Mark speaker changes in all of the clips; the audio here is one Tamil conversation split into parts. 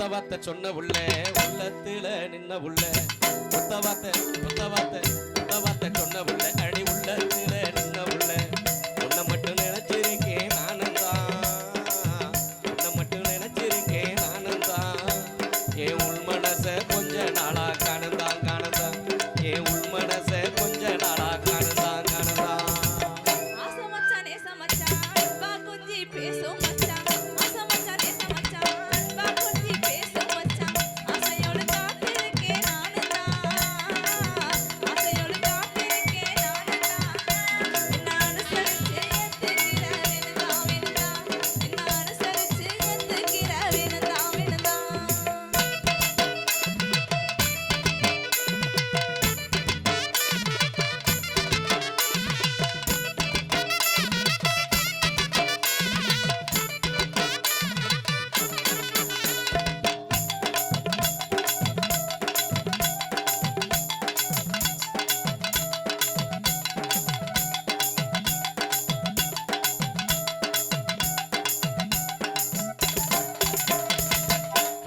Speaker 1: ஒத்த வார்த்தை சொன்ன உள்ள உள்ளத்துல நின்ன உள்ள. ஒத்த வார்த்தை ஒத்த வார்த்தை ஒத்த வார்த்தை சொன்ன உள்ள அடி உள்ளத்துல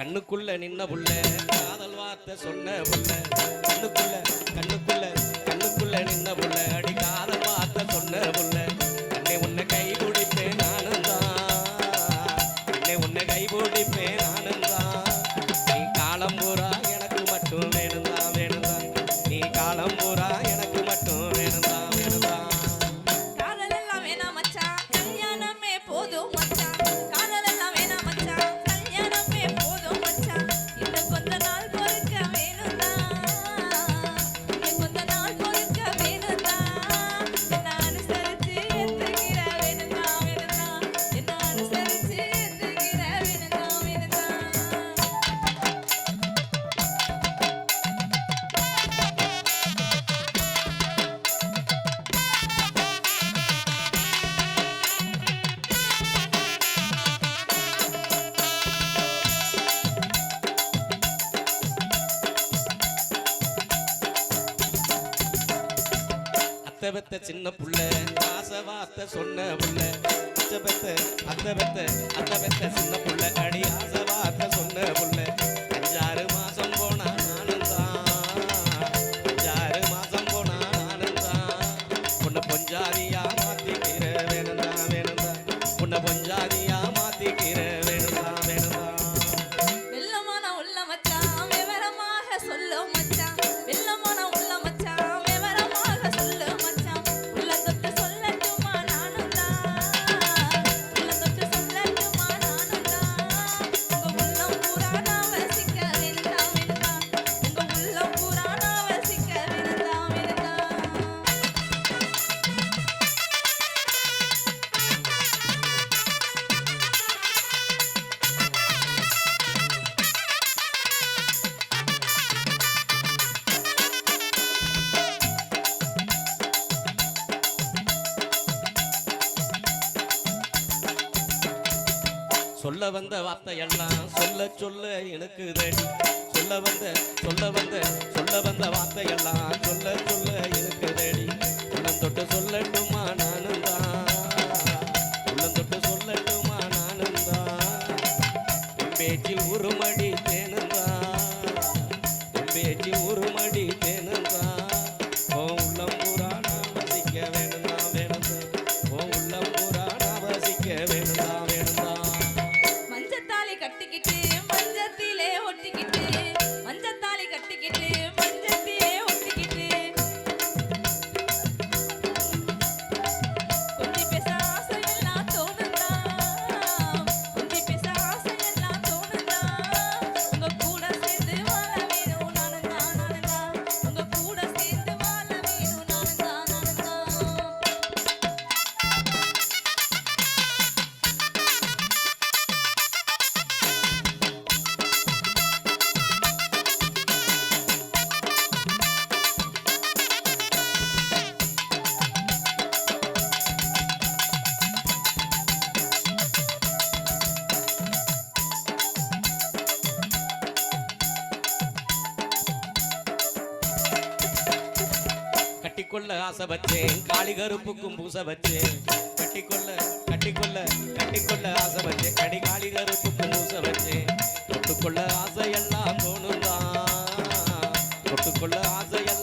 Speaker 1: கண்ணுக்குள்ள நின்ன புள்ள காதல் வார்த்தை சொன்ன புள்ள. கண்ணுக்குள்ள கண்ணுக்குள்ள கண்ணுக்குள்ள நின்ன புள்ள. அடி காதல் வார்த்தை சொன்ன புள்ள. அத்த பெத்த சின்ன புள்ள ஆசை வார்த்தை சொன்ன புள்ள. அத்த பெத்த அத்த பெத்த அத்த பெத்த சின்ன புள்ள. அடி ஆசை வார்த்தை சொன்ன புள்ள.
Speaker 2: சொல்ல
Speaker 1: வந்த வார்த்தையெல்லாம் சொல்ல சொல்ல எனக்கு தடி சொல்ல வந்த சொல்ல வந்த சொல்ல வந்த வார்த்தையெல்லாம் சொல்ல சொல்ல எனக்கு தடி உள்ளம் தொட்டு சொல்லட்டுமா நானும் தான் உள்ளம் தொட்டு சொல்லட்டுமா நானும் தான் பேச்சில் உருமடி தேனும் தான் பேச்சில்
Speaker 2: உரு
Speaker 1: ஆசை வச்சேன் காளி கருப்புக்கும் பூச வச்சேன் கட்டிக்கொள்ள கட்டிக்கொள்ள கட்டிக்கொள்ள ஆசை வச்சேன் கடி காளி கருப்புக்கும் பூச வச்சேன் தொட்டுக்கொள்ள ஆசையெல்லாம் தோணுதான் தொட்டுக்கொள்ள ஆசையெல்லாம்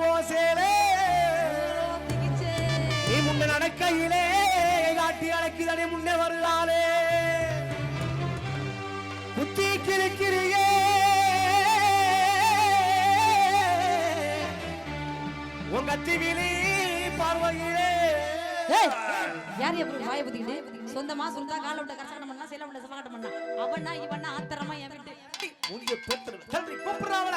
Speaker 3: ஓடுதடி அன்பே ஓ சேலே.
Speaker 2: திகிச்சே
Speaker 3: நீ முன்ன நடக்கையிலே காட்டி அழைக்குதடி முன்னே வருகிறாளே குத்தி கிழக்கிறியே உங்க திவிலி பார்வையிலே.
Speaker 4: யார் எப்படி வாய பத்திக்கிட்டு சொந்தமா சொந்தா கால விட்ட கரசாட்டம் பண்ணா சேல விட்ட சமாட்டம் பண்ணா. அவனா இவனா ஆத்திரமா என் விட்டு.
Speaker 3: உங்க பெற்று தள்ளி கூப்பிடுறாவல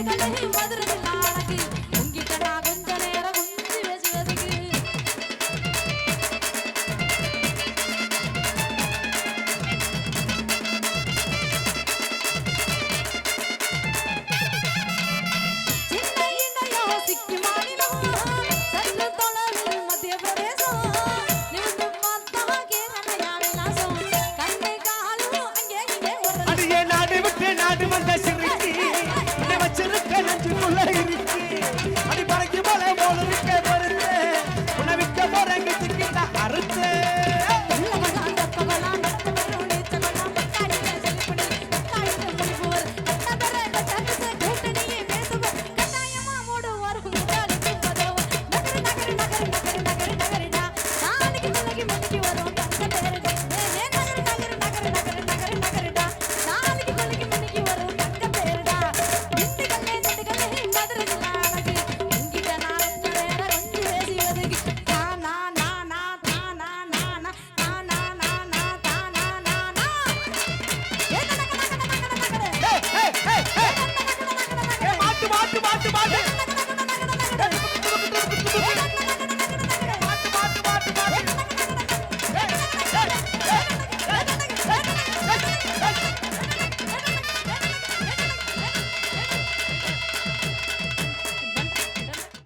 Speaker 3: I'm gonna hit